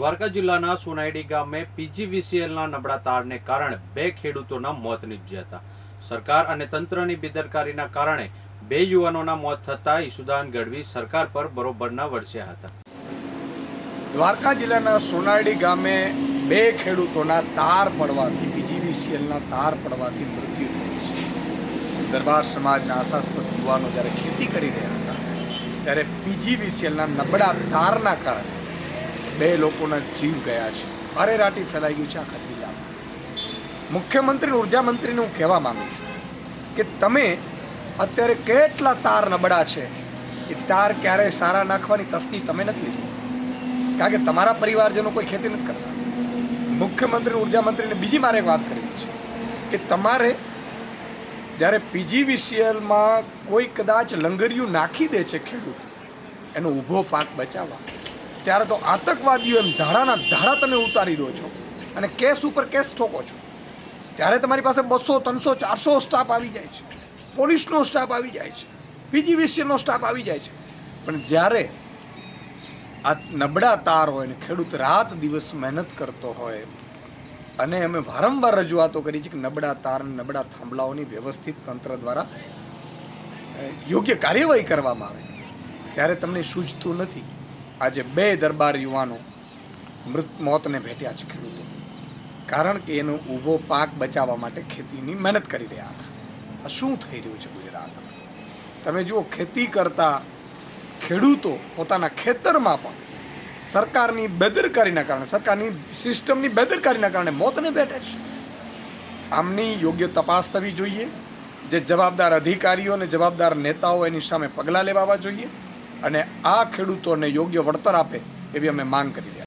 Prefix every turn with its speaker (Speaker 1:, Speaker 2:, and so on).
Speaker 1: દ્વારકા જિલ્લાના સોનાઈડી ગામે પીજીવીસીએલના નબળા તારને કારણે બે ખેડૂતોના મોત નીપજ્યા હતા. સરકાર અને તંત્રની બેદરકારીના કારણે બે યુવાનોના મોત થતાં ઈસુદાન ગઢવી સરકાર પર બરોબરના વરસ્યા હતા.
Speaker 2: દ્વારકા જિલ્લાના સોનાયડી ગામે બે ખેડૂતોના તાર પડવાથી, પીજીવીસીએલના તાર પડવાથી મૃત્યુ થયું છે. દરબાર સમાજના આશાસ્પદ યુવાનો જ્યારે ખેતી કરી રહ્યા હતા, ત્યારે પીજીવીસીએલના નબળા તારના કારણે બે લોકોના જીવ ગયા છે. અરેરાટી ફેલાઈ ગઈ છે આખા જિલ્લામાં. મુખ્યમંત્રી ઊર્જા મંત્રીને હું કહેવા માંગુ છું કે તમે અત્યારે કેટલા તાર નબળા છે. એ તાર ક્યારેય સારા નાખવાની તસ્તી તમે નથી લીધી. કારણ કે તમારા પરિવારજનો કોઈ ખેતી નથી કરતા. મુખ્યમંત્રી ઊર્જા મંત્રીને બીજી મારે એક વાત કરવી છે કે તમારે જ્યારે પીજીવીસીએલમાં કોઈ કદાચ લંગરિયું નાખી દે છે ખેડૂત, એનો ઊભો પાક બચાવવા. ત્યારે તો આતંકવાદીઓ એમ ધાડાના ધાડા તમે ઉતારી દો છો અને કેસ ઉપર કેસ ઠોકો છો. ત્યારે તમારી પાસે બસો, ત્રણસો, ચારસો સ્ટાફ આવી જાય છે. પોલીસનો સ્ટાફ આવી જાય છે. પીજીવીસીનો સ્ટાફ આવી જાય છે. પણ જ્યારે આ નબળા તાર હોય ને ખેડૂત રાત દિવસ મહેનત કરતો હોય અને અમે વારંવાર રજૂઆતો કરી છે કે નબળા તાર નબળા થાંભલાઓની વ્યવસ્થિત તંત્ર દ્વારા યોગ્ય કાર્યવાહી કરવામાં આવે. ત્યારે તમને સૂઝતું નથી. આજે બે દરબાર યુવાનો મૃત મોતને ભેટ્યા છે ખેડૂતો. કારણ કે એનો ઊભો પાક બચાવવા માટે ખેતીની મહેનત કરી રહ્યા હતા. આ શું થઈ રહ્યું છે ગુજરાતમાં તમે જુઓ, ખેતી કરતા ખેડૂતો પોતાના ખેતરમાં પણ સરકારની બેદરકારીના કારણે, સરકારની સિસ્ટમની બેદરકારીના કારણે મોતને ભેટે છે. આમની યોગ્ય તપાસ થવી જોઈએ. જે જવાબદાર અધિકારીઓ અને જવાબદાર નેતાઓ એની સામે પગલાં લેવાવા જોઈએ. અને આ ખેડૂતોને યોગ્ય વળતર આપે એવી અમે માંગ કરી રહ્યા.